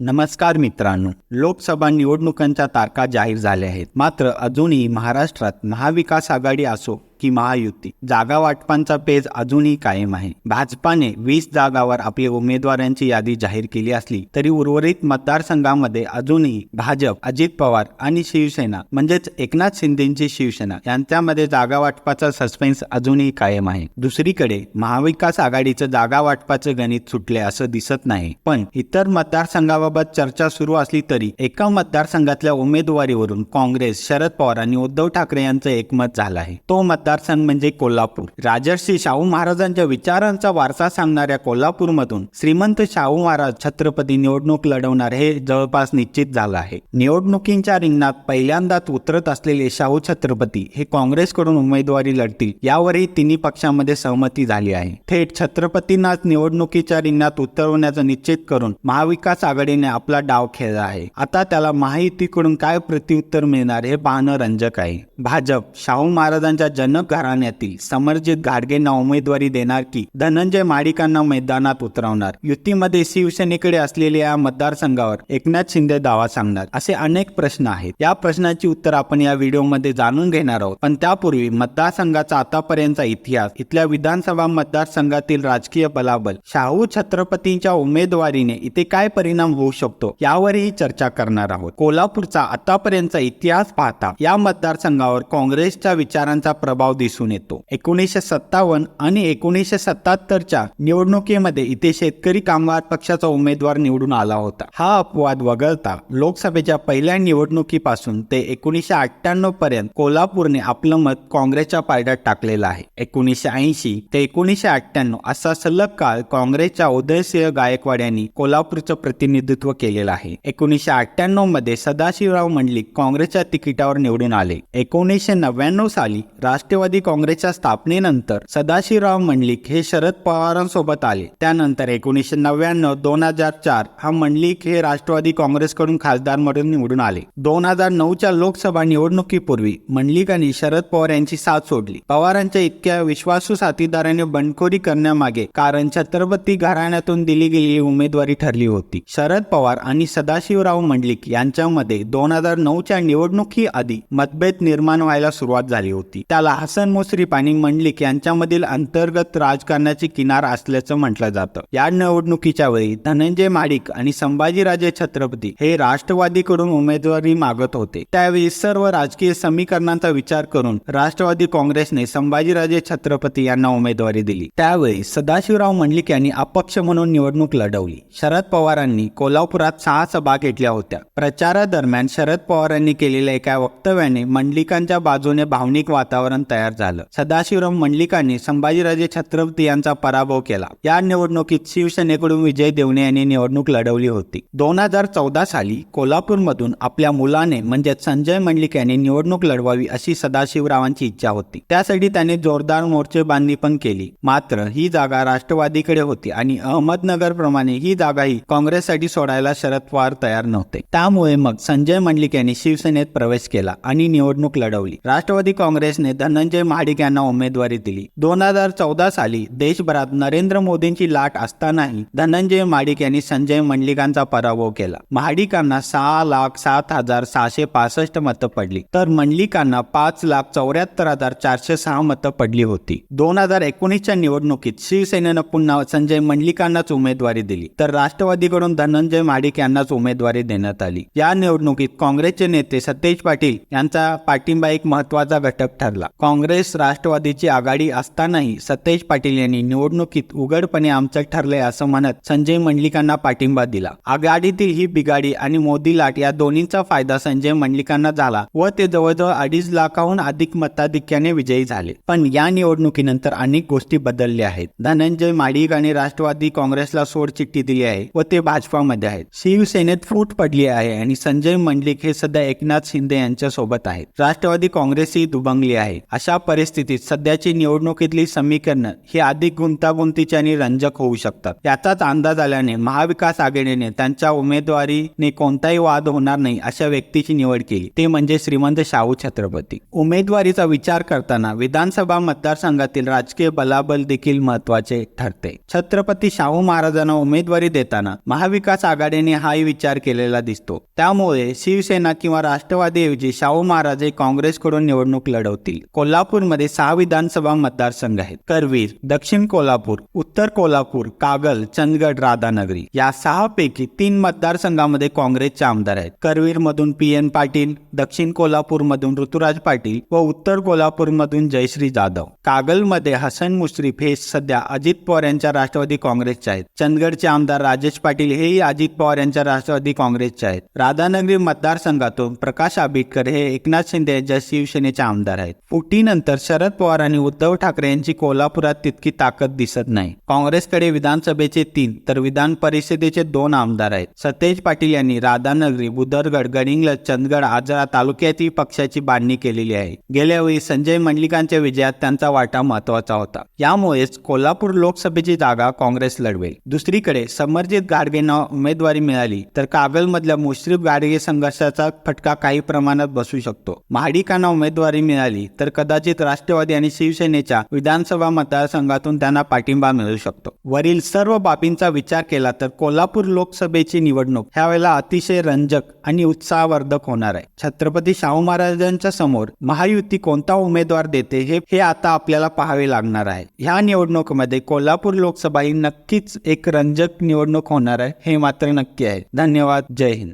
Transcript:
नमस्कार मित्रांनो. लोकसभा निवडणुकांच्या तारखा जाहीर झाल्या आहेत. मात्र अजूनही महाराष्ट्रात महाविकास आघाडी असो की महायुती. जागा वाटपांचा पेज अजूनही कायम आहे. भाजपाने वीस जागावर आपली उमेदवारांची यादी जाहीर केली असली तरी उर्वरित मतदारसंघामध्ये अजूनही भाजप अजित पवार आणि शिवसेना म्हणजेच एकनाथ शिंदेची शिवसेना यांच्यामध्ये जागा वाटपाचा सस्पेन्स अजूनही कायम आहे. दुसरीकडे महाविकास आघाडीचं जागा वाटपाचं गणित सुटले असं दिसत नाही. पण इतर मतदारसंघाबाबत चर्चा सुरू असली तरी एका मतदारसंघातल्या उमेदवारीवरून काँग्रेस शरद पवार आणि उद्धव ठाकरे यांचं एकमत झालं आहे. तो मतदारसंघ म्हणजे कोल्हापूर. राजर्षी शाहू महाराजांच्या विचारांचा वारसा सांगणाऱ्या कोल्हापूरमधून श्रीमंत शाहू महाराज छत्रपती निवडणूक लढवणार हे जवळपास निश्चित झालं आहे. निवडणुकींच्या रिंगणात पहिल्यांदाच उतरत असलेले शाहू छत्रपती हे काँग्रेसकडून उमेदवारी लढतील यावरही तिन्ही पक्षांमध्ये सहमती झाली आहे. थेट छत्रपतींनाच निवडणुकीच्या रिंगणात उतरवण्याचं निश्चित करून महाविकास आघाडीने आपला डाव खेळला आहे. आता त्याला महायुतीकडून काय प्रत्युत्तर मिळणार हे पाहणं रंजक आहे. भाजप शाहू महाराजांच्या घराण्यातील समरजित गाडगेंना उमेदवारी देणार की धनंजय माडिकांना मैदानात उतरवणार? युतीमध्ये शिवसेनेकडे असलेल्या या मतदारसंघावर एकनाथ शिंदे दावा सांगणार? असे अनेक प्रश्न आहेत. या प्रश्नाची उत्तर आपण या व्हिडिओमध्ये जाणून घेणार आहोत. पण त्यापूर्वी मतदारसंघाचा आतापर्यंतचा इतिहास इथल्या विधानसभा मतदारसंघातील राजकीय बलाबल शाहू छत्रपतींच्या उमेदवारीने इथे काय परिणाम होऊ शकतो यावरही चर्चा करणार आहोत. कोल्हापूरचा आतापर्यंतचा इतिहास पाहता या मतदारसंघावर काँग्रेसच्या विचारांचा प्रभाव दिसून येतो. एकोणीसशे सत्तावन्न आणि एकोणीसशे सत्याहत्तरच्या निवडणुकीमध्ये इथे शेतकरी कामगार पक्षाचा उमेदवार निवडून आला होता. हा अपवाद वगळता लोकसभेच्या पहिल्या निवडणुकीपासून ते एकोणीसशे अठ्ठ्याण्णव पर्यंत कोल्हापूरने आपलं मत काँग्रेसच्या पायड्यात टाकलेलं आहे. एकोणीसशे ऐंशी ते एकोणीसशे अठ्ठ्याण्णव असा सलग काळ काँग्रेसच्या उदयसिंह गायकवाड यांनी कोल्हापूरचं प्रतिनिधित्व केलेलं आहे. एकोणीसशे अठ्ठ्याण्णवमध्ये सदाशिवराव मंडलिक काँग्रेसच्या तिकिटावर निवडून आले. एकोणीसशे नव्याण्णव साली राष्ट्रीय राष्ट्रवादी काँग्रेसच्या स्थापनेनंतर सदाशिवराव मंडलिक हे शरद पवारांसोबत आले. त्यानंतर एकोणीसशे नव्याण्णव दोन हजार चार हा मंडलिक हे राष्ट्रवादी काँग्रेसकडून खासदार म्हणून निवडून आले. दोन हजार नऊच्या लोकसभा निवडणुकीपूर्वी मंडलिकांनी शरद पवार यांची साथ सोडली. पवारांच्या इतक्या विश्वासू साथीदाराने बंडखोरी करण्यामागे कारण छत्रपती घराण्यातून दिली गेलेली उमेदवारी ठरली होती. शरद पवार आणि सदाशिवराव मंडलिक यांच्यामध्ये दोन हजार नऊच्या निवडणुकी आधी मतभेद निर्माण व्हायला सुरुवात झाली होती. त्याला हसन मुश्रीफ आणि मंडलिक यांच्यामधील अंतर्गत राजकारणाची किनार असल्याचं म्हटलं जातं. या निवडणुकीच्या वेळी धनंजय माडिक आणि संभाजीराजे छत्रपती हे राष्ट्रवादीकडून उमेदवारी मागत होते. त्यावेळी सर्व राजकीय समीकरणांचा विचार करून राष्ट्रवादी काँग्रेसने संभाजीराजे छत्रपती यांना उमेदवारी दिली. त्यावेळी सदाशिवराव मंडलिक यांनी अपक्ष म्हणून निवडणूक लढवली. शरद पवारांनी कोल्हापुरात सहा सभा घेतल्या होत्या. प्रचारादरम्यान शरद पवारांनी केलेल्या एका वक्तव्याने मंडलिकांच्या बाजूने भावनिक वातावरण तयार झालं. सदाशिवराव मंडलिकांनी संभाजीराजे छत्रपती यांचा पराभव केला. या निवडणुकीत शिवसेनेकडून विजय देवणे यांनी निवडणूक लढवली होती. दोन हजार चौदा साली कोल्हापूरमधून आपल्या मुलाने म्हणजे संजय मंडलिक यांनी निवडणूक लढवावी अशी सदाशिवरावांची इच्छा होती. त्यासाठी त्याने जोरदार मोर्चे बांधणी पण केली. मात्र ही जागा राष्ट्रवादीकडे होती आणि अहमदनगर प्रमाणे ही जागाही काँग्रेससाठी सोडायला शरद पवार तयार नव्हते. त्यामुळे मग संजय मंडलिक यांनी शिवसेनेत प्रवेश केला आणि निवडणूक लढवली. राष्ट्रवादी काँग्रेसने धन धनंजय महाडिक यांना उमेदवारी दिली. दोन हजार चौदा साली देशभरात नरेंद्र मोदींची लाट असतानाही धनंजय महाडिक यांनी संजय मंडलिकांचा पराभव केला. महाडिकांना सहा लाख सात हजार सहाशे पासष्ट मतं पडली. तर मंडलिकांना पाच लाख चौऱ्याहत्तर हजार चारशे सहा मतं पडली होती. दोन हजार एकोणीसच्या निवडणुकीत शिवसेनेनं पुन्हा संजय मंडलिकांनाच उमेदवारी दिली. तर राष्ट्रवादीकडून धनंजय महाडिक यांनाच उमेदवारी देण्यात आली. या निवडणुकीत काँग्रेसचे नेते सतेज पाटील यांचा पाठिंबा एक महत्त्वाचा घटक ठरला. काँग्रेस राष्ट्रवादीची आघाडी असतानाही सतेज पाटील यांनी निवडणुकीत उघडपणे आमचं ठरलंय असं म्हणत संजय मंडलिकांना पाठिंबा दिला. आघाडीतील ही बिगाडी आणि मोदी लाट या दोन्हीचा फायदा संजय मंडलिकांना झाला व ते जवळजवळ अडीच लाखाहून अधिक मताधिक्याने विजयी झाले. पण या निवडणुकीनंतर अनेक गोष्टी बदलल्या आहेत. धनंजय माडिक आणि राष्ट्रवादी काँग्रेसला सोड चिठ्ठी दिली आहे व ते भाजपामध्ये आहेत. शिवसेनेत फूट पडली आहे आणि संजय मंडलिक हे सध्या एकनाथ शिंदे यांच्या सोबत आहेत. राष्ट्रवादी काँग्रेसही दुभंगली आहे. अशा परिस्थितीत सध्याची निवडणुकीतली समीकरणं ही अधिक गुंतागुंतीची आणि रंजक होऊ शकतात. याचाच अंदाज आल्याने महाविकास आघाडीने त्यांच्या उमेदवारीने कोणताही वाद होणार नाही अशा व्यक्तीची निवड केली. ते म्हणजे श्रीमंत शाहू छत्रपती. उमेदवारीचा विचार करताना विधानसभा मतदारसंघातील राजकीय बलाबल देखील महत्त्वाचे ठरते. छत्रपती शाहू महाराजांना उमेदवारी देताना महाविकास आघाडीने हाही विचार केलेला दिसतो. त्यामुळे शिवसेना किंवा राष्ट्रवादीऐवजी शाहू महाराज हे काँग्रेसकडून निवडणूक लढवतील. कोल्हापूरमध्ये सहा विधानसभा मतदारसंघ आहेत. करवीर दक्षिण कोल्हापूर उत्तर कोल्हापूर कागल चंदगड राधानगरी या सहा पैकी तीन मतदारसंघामध्ये काँग्रेसचे आमदार आहेत. करवीर मधून पी एन पाटील दक्षिण कोल्हापूर मधून ऋतुराज पाटील व उत्तर कोल्हापूर मधून जयश्री जाधव. कागलमध्ये हसन मुश्रीफ हे सध्या अजित पवार यांच्या राष्ट्रवादी काँग्रेसचे आहेत. चंदगडचे आमदार राजेश पाटील हेही अजित पवार यांच्या राष्ट्रवादी काँग्रेसचे आहेत. राधानगरी मतदारसंघातून प्रकाश आंबेडकर हे एकनाथ शिंदे यांच्या शिवसेनेचे आमदार आहेत. युतीनंतर शरद पवार आणि उद्धव ठाकरे यांची कोल्हापुरात तितकी ताकद दिसत नाही. काँग्रेसकडे विधानसभेचे तीन तर विधान परिषदेचे दोन आमदार आहेत. सतेज पाटील यांनी राधानगरी बुदरगड गडिंगलज चंदगड आजरा तालुक्यातही पक्षाची बांधणी केलेली आहे. गेल्या वेळी संजय मंडलिकांच्या विजयात त्यांचा वाटा महत्त्वाचा होता. यामुळेच कोल्हापूर लोकसभेची जागा काँग्रेस लढवेल. दुसरीकडे समरजित गाडगेंना उमेदवारी मिळाली तर कागलमधल्या मुश्रीफ गाडगे संघर्षाचा फटका काही प्रमाणात बसू शकतो. महाडिकांना उमेदवारी मिळाली तर कदाचित राष्ट्रवादी आणि शिवसेनेच्या विधानसभा मतदारसंघातून त्यांना पाठिंबा मिळू शकतो. वरील सर्व बाबींचा विचार केला तर कोल्हापूर लोकसभेची निवडणूक ह्यावेळेला अतिशय रंजक आणि उत्साहवर्धक होणार आहे. छत्रपती शाहू महाराजांच्या समोर महायुती कोणता उमेदवार देते हे हे आता आपल्याला पाहावे लागणार आहे. ह्या निवडणुकीमध्ये कोल्हापूर लोकसभा ही नक्कीच एक रंजक निवडणूक होणार आहे हे मात्र नक्की आहे. धन्यवाद. जय हिंद.